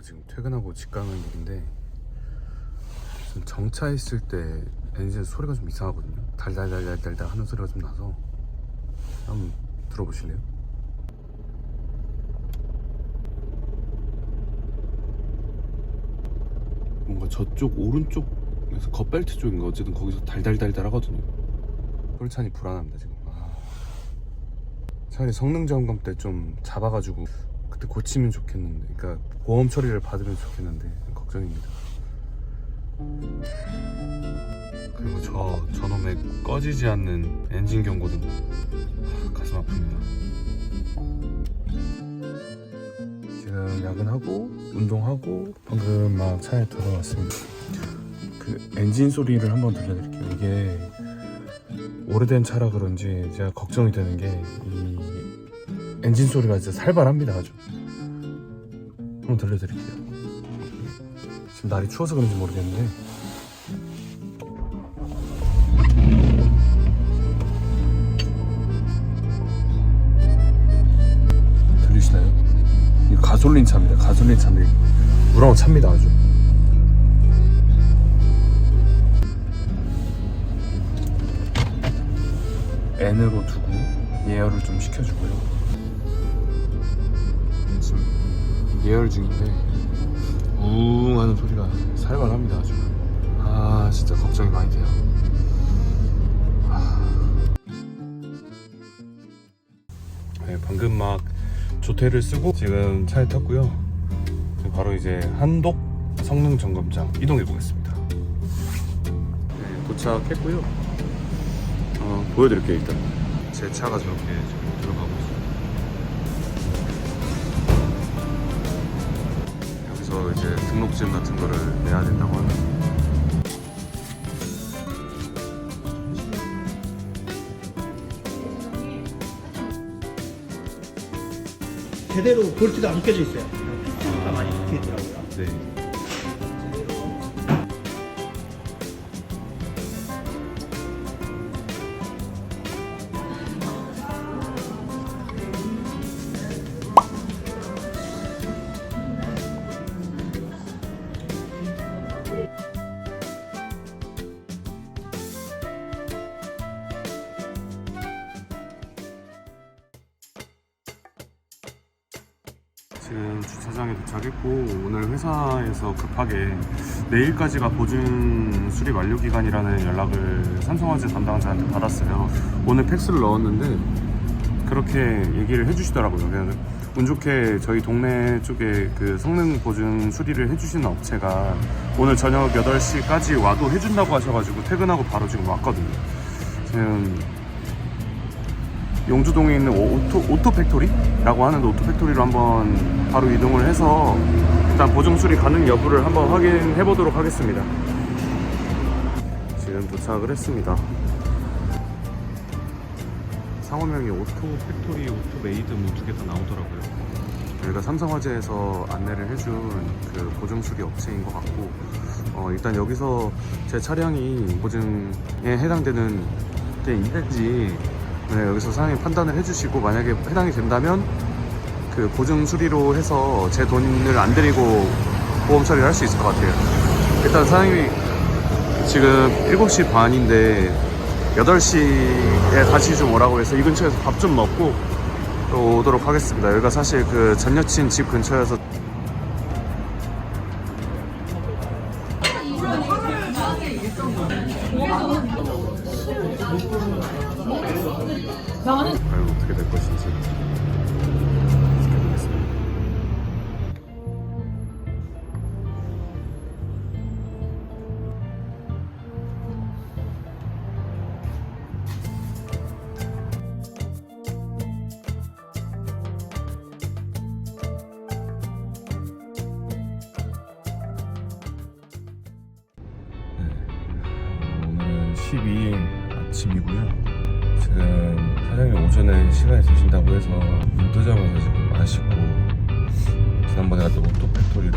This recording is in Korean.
아 지금 퇴근하고 집 가는 길인데 지금 정차했을 때 엔진 소리가 좀 이상하거든요. 달달달달달달 하는 소리가 좀 나서 한번 들어보실래요? 뭔가 저쪽 오른쪽에서 겉벨트 쪽인가 어쨌든 거기서 달달달달 하거든요. 솔찬이 불안합니다 지금. 아. 차라리 성능 점검 때 좀 잡아가지고 그때 고치면 좋겠는데, 그러니까 보험 처리를 받으면 좋겠는데 걱정입니다. 그리고 저 저놈의 꺼지지 않는 엔진 경고등 하, 가슴 아픕니다. 지금 야근하고 운동하고 방금 막 차에 들어왔습니다. 그 엔진 소리를 한번 들려드릴게요. 이게 오래된 차라 그런지 제가 걱정이 되는 게이 엔진 소리가 진짜 살벌합니다 아주. 한번 들려드릴게요. 지금 날이 추워서 그런지 모르겠는데 들리시나요? 이 가솔린 차입니다. 가솔린 차인데 무라고 찹니다 아주. N으로 두고 예열을 좀 시켜주고요. 예열 중인데 우웅 하는 소리가 살벌합니다 아주. 아 진짜 걱정이 많이 돼요. 아. 네, 방금 막 조퇴를 쓰고 지금 차에 탔고요. 바로 이제 한독 성능 점검장 이동해 보겠습니다. 네, 도착했고요. 어, 보여드릴게요 일단. 제 차가 저렇게 여기서 이제 등록증 같은 거를 내야 된다고 하는. 제대로 볼트가 안 껴져 있어요. 피스가 많이 박혀 있더라고요. 네. 지금 주차장에 도착했고 오늘 회사에서 급하게 내일까지가 보증 수리 완료 기간이라는 연락을 삼성화재 담당자한테 받았어요. 오늘 팩스를 넣었는데 그렇게 얘기를 해주시더라고요. 그냥 운 좋게 저희 동네 쪽에 그 성능 보증 수리를 해주시는 업체가 오늘 저녁 8시까지 와도 해준다고 하셔가지고 퇴근하고 바로 지금 왔거든요. 지금 용두동에 있는 오토, 오토 팩토리라고 하는데 오토 팩토리로 한번 바로 이동을 해서 일단 보증 수리 가능 여부를 한번 확인해 보도록 하겠습니다. 지금 도착을 했습니다. 상호명이 오토 팩토리, 오토 메이드 뭐 두 개 다 나오더라고요. 여기가 삼성화재에서 안내를 해준 그 보증 수리 업체인 것 같고 어, 일단 여기서 제 차량이 보증에 해당되는 게 있는지 네, 여기서 사장님 판단을 해주시고 만약에 해당이 된다면 그 보증 수리로 해서 제 돈을 안 들이고 보험 처리를 할 수 있을 것 같아요. 일단 사장님이 지금 7시 반인데 8시에 다시 좀 오라고 해서 이 근처에서 밥 좀 먹고 또 오도록 하겠습니다. 여기가 사실 그 전 여친 집 근처여서 과연 어떻게 될 것인지 12일 아침이고요. 지금 사장님 오전에 시간이 되신다고 해서 눈 뜨자마자 지금 아쉽고 지난번에 갔던 오토 팩토리로